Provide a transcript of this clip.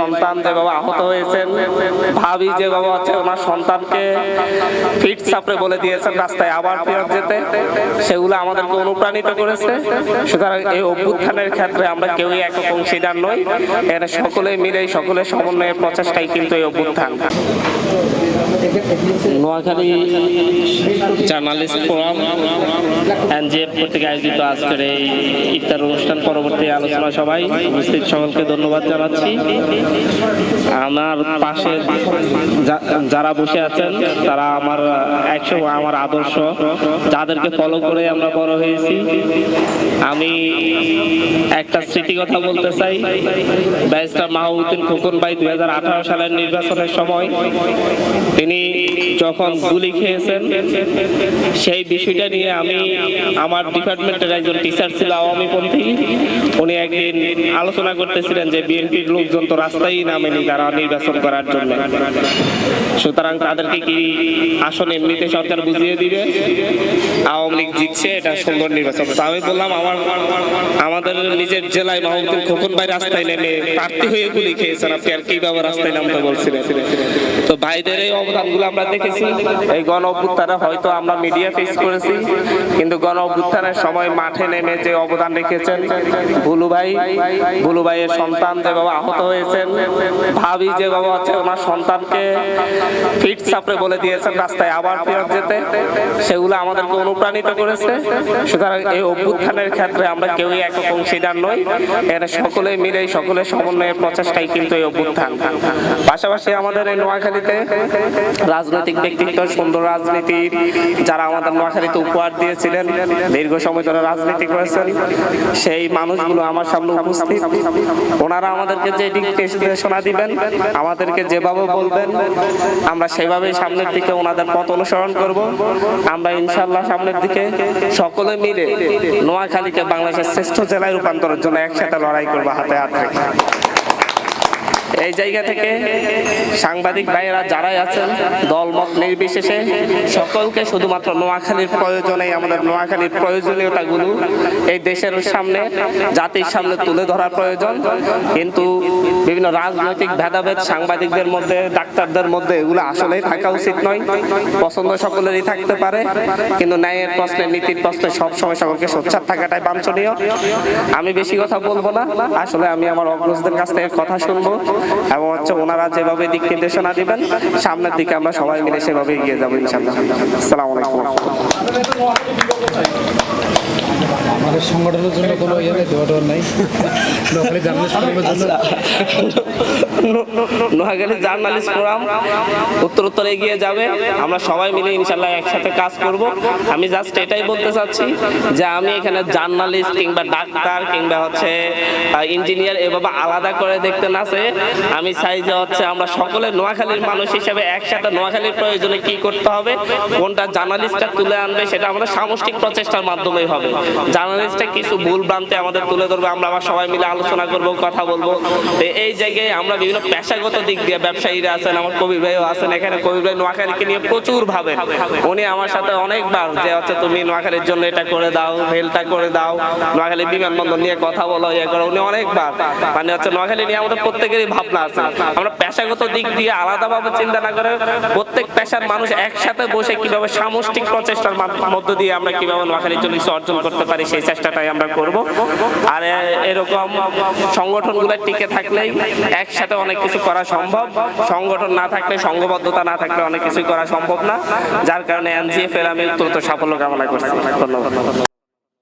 সন্তান যে বাবা আহত হয়েছেন, ভাবি যে বাবা হচ্ছে ওনার সন্তানকে ফিট সাপড়ে বলে দিয়েছেন, রাস্তায় আবার ফেরত যেতে। সেগুলো আমাদেরকে অনুপ্রাণিত করেছে। সুতরাং এই অভ্যুত্থানের ক্ষেত্রে আমরা কেউই একক অংশীদার নই। এখানে সকলে মিলে সকলের সমন্বয়ের প্রচেষ্টাই কিন্তু এই অভ্যুত্থান। নোয়াখালী জার্নালিস্ট ফোরাম এনজিএফ কর্তৃক আয়োজিত আজকের এই ইফতার অনুষ্ঠান পরবর্তী আলোচনা সবাই উপস্থিত সকলকে ধন্যবাদ জানাচ্ছি। আমার পাশে যারা বসে আছেন, তারা আমার একশো, আমার আদর্শ, যাদেরকে ফলো করে আমরা বড় হয়েছি। আমি একটা স্মৃতি কথা বলতে চাই। ব্যারিস্টার মাহবুদ্দিন খোকন ভাই দুই হাজার আঠারো সালের নির্বাচনের সময় তিনি যখন গুলি খেয়েছেন, সেই বিষয়টা নিয়ে আমি আমার ডিপার্টমেন্টের একজন টিচার ছিল আওয়ামী পন্থী উনি একদিন আলোচনা করতেছিলেন যে বিএনপির লোকজন তো রাস্তায় নামেনি তারা নির্বাচন করার জন্য। সুতরাং তাদেরকে কি আসন এমনিতে সরকার বুঝিয়ে দিবে? আওয়ামী লীগ জিতছে, এটা সুন্দর নির্বাচন। আমি বললাম, আমার আমাদের নিজের জেলায় মাহমুদুল খোকন ভাই রাস্তায় নেমে প্রার্থী হয়ে গুলি খেয়েছেন। আপনি আর কীভাবে রাস্তায় নামতে বলছিলেন? তো ভাইদের এই অবদানগুলো আমরা দেখেছি। এই গণ অভ্যুত্থানে হয়তো আমরা মিডিয়া ফেস করেছি, কিন্তু গণ অভ্যুত্থানের সময় মাঠে নেমে যে অবদান রেখেছেন ভুলু ভাই ভুলু ভাইয়ের সন্তান যে বাবা আহত হয়েছেন, ভাবি যে বাবা হচ্ছে ওনার সন্তানকে ফিট চাপড়ে বলে দিয়েছেন, রাস্তায় আবার ফেরত যেতে, সেগুলো আমাদেরকে অনুপ্রাণিত করেছে। সুতরাং এই অভ্যুত্থানের ক্ষেত্রে আমরা কেউই একক অংশীদার নই, এখানে সকলে মিলে সকলের সমন্বয়ের প্রচেষ্টাই কিন্তু এই অভ্যুত্থান। পাশাপাশি আমাদের এই নোয়াখালীতে রাজনৈতিক ব্যক্তিত্ব, সুন্দর রাজনীতির যারা আমাদের নোয়াখালীতে উপহার দিয়েছিলেন, দীর্ঘ সময় ধরে রাজনীতি করেছেন, সেই মানুষগুলো আমার সামনে উপস্থিত। ওনারা আমাদেরকে যে দিক নির্দেশনা দিবেন, আমাদেরকে যেভাবে বলবেন, আমরা সেভাবেই সামনের দিকে ওনাদের পথ অনুসরণ করব। আমরা ইনশাল্লাহ সামনের দিকে সকলে মিলে নোয়াখালীকে বাংলাদেশের শ্রেষ্ঠ জেলায় রূপান্তরের জন্য একসাথে লড়াই করব, হাতে হাত রেখে। এই জায়গা থেকে সাংবাদিক ভাইয়েরা যারাই আছেন, দলমত নির্বিশেষে সকলকে শুধুমাত্র নোয়াখালীর প্রয়োজনে আমাদের নোয়াখালীর প্রয়োজনীয়তাগুলো এই দেশের সামনে, জাতির সামনে তুলে ধরা প্রয়োজন। কিন্তু বিভিন্ন রাজনৈতিক ভেদাভেদ সাংবাদিকদের মধ্যে, ডাক্তারদের মধ্যে, এগুলো আসলেই থাকা উচিত নয়। পছন্দ সকলেরই থাকতে পারে, কিন্তু ন্যায়ের প্রশ্নে, নীতির প্রশ্নে সবসময় সকলকে সোচ্চার থাকাটাই বাঞ্ছনীয়। আমি বেশি কথা বলব না। আসলে আমি আমার অগ্রজদের কাছ থেকে কথা শুনব। এবং হচ্ছে ওনারা যেভাবে দিক নির্দেশনা দিবেন, সামনের দিকে আমরা সবাই মিলে সেভাবে এগিয়ে যাব ইনশাল্লাহ আমাদের সংগঠনের জন্য কোনো ইয়ে নেই দেওয়া টেওয়া নাই। নোয়াখালী জার্নালিস্ট ফোরামের জন্য। নোয়াখালী জার্নালিস্ট ফোরাম উত্তর উত্তর এগিয়ে যাবে। আমরা সবাই মিলে ইনশাল্লাহ একসাথে কাজ করব। আমি জাস্ট এটাই বলতে চাচ্ছি যে আমি এখানে জার্নালিস্ট কিংবা ডাক্তার কিংবা হচ্ছে ইঞ্জিনিয়ার এভাবে আলাদা করে দেখতে না চাই আমি চাই যে হচ্ছে আমরা সকলে নোয়াখালীর মানুষ হিসেবে একসাথে নোয়াখালীর প্রয়োজনে কি করতে হবে কোনটা জার্নালিস্টটা তুলে আনবে সেটা আমাদের সামষ্টিক প্রচেষ্টার মাধ্যমেই হবে। জার্নালিস্টটা কিছু ভুল ভ্রান্তি আমাদের তুলে ধরবে, আমরা আবার সবাই মিলে আলোচনা করব, কথা বলব। এই জায়গায় আমরা বিভিন্ন পেশাগত দিক দিয়ে ব্যবসায়ীরা আছেন, আমার কবির ভাইও আছেন এখানে। কবির ভাই নোয়াখালীকে নিয়ে প্রচুর ভাবেন। উনি আমার সাথে অনেকবার যে হচ্ছে, তুমি নোয়াখালীর জন্য এটা করে দাও রেলটা করে দাও, নোয়াখালী বিমানবন্দর নিয়ে কথা বলো ইয়ে করো। উনি অনেকবার। মানে হচ্ছে, নোয়াখালী নিয়ে আমাদের প্রত্যেকেরই ভাবনা আছে। আমরা পেশাগত দিক দিয়ে আলাদাভাবে চিন্তা না করে প্রত্যেক পেশার মানুষ একসাথে বসে কীভাবে সামষ্টিক প্রচেষ্টার মাধ- মধ্য দিয়ে আমরা কীভাবে নোয়াখালীর জন্য কিছু অর্জন করতে পারি, সেই চেষ্টাটাই আমরা করব। আর এরকম সংগঠনগুলো টিকে থাকলেই একসাথে অনেক কিছু করা সম্ভব। সংগঠন না থাকলে, সংঘবদ্ধতা না থাকলে অনেক কিছুই করা সম্ভব না। যার কারণে এনজিএফ আমি দ্রুত সাফল্য কামনা করছি। ধন্যবাদ।